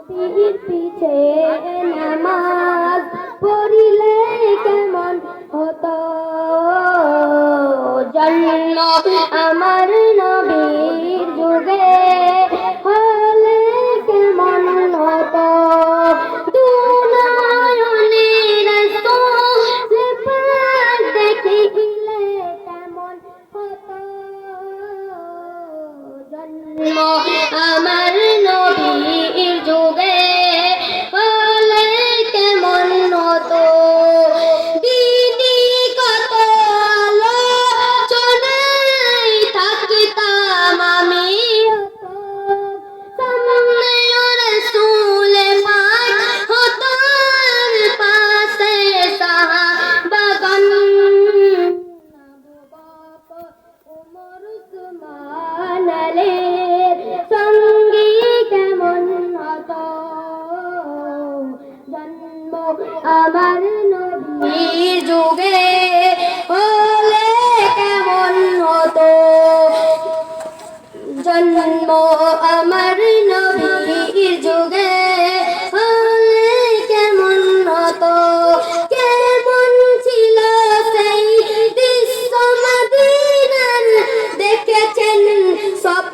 নবীর পিছে নামাজ পড়িলে কেমন হতো? জন্ম আমার নবীর যুগে হলে কেমন হতো? দেখিলে কেমন জন্ম আমার নবী যুগে হলে কেমন হতো? জন্ম আমার নবী যুগে হলে কেমন হতো? কেমন ছিল সেই দৃশ্য দেখেছেন সব